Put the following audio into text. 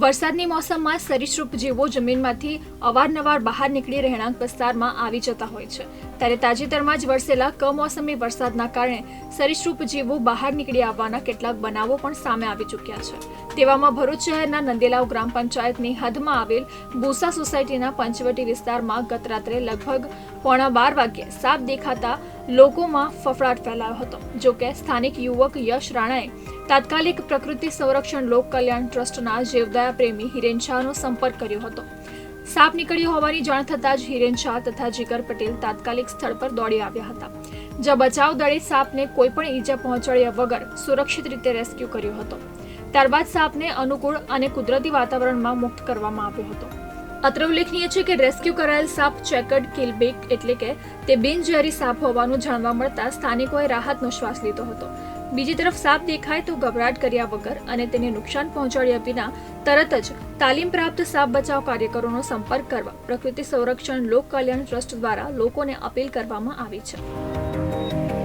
વરસાદની મોસમમાં સરીસૃપ જેવો જમીનમાંથી અવારનવાર બહાર નીકળી રહેણાંક વિસ્તારમાં આવી જતા હોય છે. ત્યારે તાજેતરમાં જ વરસેલા કમોસમી વરસાદના કારણે સરીસૃપ જીવો બહાર નીકળી આવવાના કેટલાક બનાવો પણ સામે આવી ચૂક્યા છે. તેવામાં ભરૂચ શહેરના નંદેલાવ ગ્રામ પંચાયતની હદમાં આવેલ બુસા સોસાયટીના પંચવટી વિસ્તારમાં ગત રાત્રે લગભગ પોણા બાર વાગ્યે સાપ દેખાતા લોકોમાં ફફડાટ ફેલાયો હતો. જો કે સ્થાનિક યુવક યશ રાણાએ તાત્કાલિક પ્રકૃતિ સંરક્ષણ લોક કલ્યાણ ટ્રસ્ટના જીવદયા પ્રેમી હિરેન શાહનો સંપર્ક કર્યો હતો. સાપ નીકળ્યો હોવાની જાણ થતાં જ હિરેન શાહ તથા જીગર પટેલ તાત્કાલિક સ્થળ પર દોડી આવ્યા હતા. જ્યાં બચાવ દળે સાપને કોઈ પણ ઈજા પહોંચાડ્યા વગર સુરક્ષિત રીતે રેસ્ક્યુ કર્યો હતો. ત્યારબાદ સાપને અનુકૂળ અને કુદરતી વાતાવરણમાં મુક્ત કરવામાં આવ્યો હતો. અત્રે ઉલ્લેખનીય છે કે રેસ્ક્યુ કરાયેલ સાપ ચેકર્ડ કિલબેક એટલે કે તે બિનઝેરી સાપ હોવાનું જાણવા મળતા સ્થાનિકોએ રાહતનો શ્વાસ લીધો હતો. બીજી તરફ સાપ દેખાય તો ગભરાટ કર્યા વગર અને તેને નુકસાન પહોંચાડ્યા વિના તરત જ તાલીમ પ્રાપ્ત સાપ બચાવ કાર્યકરોનો સંપર્ક કરવા, પ્રકૃતિ સંરક્ષણ લોક કલ્યાણ ટ્રસ્ટ દ્વારા લોકોને અપીલ કરવામાં આવી છે.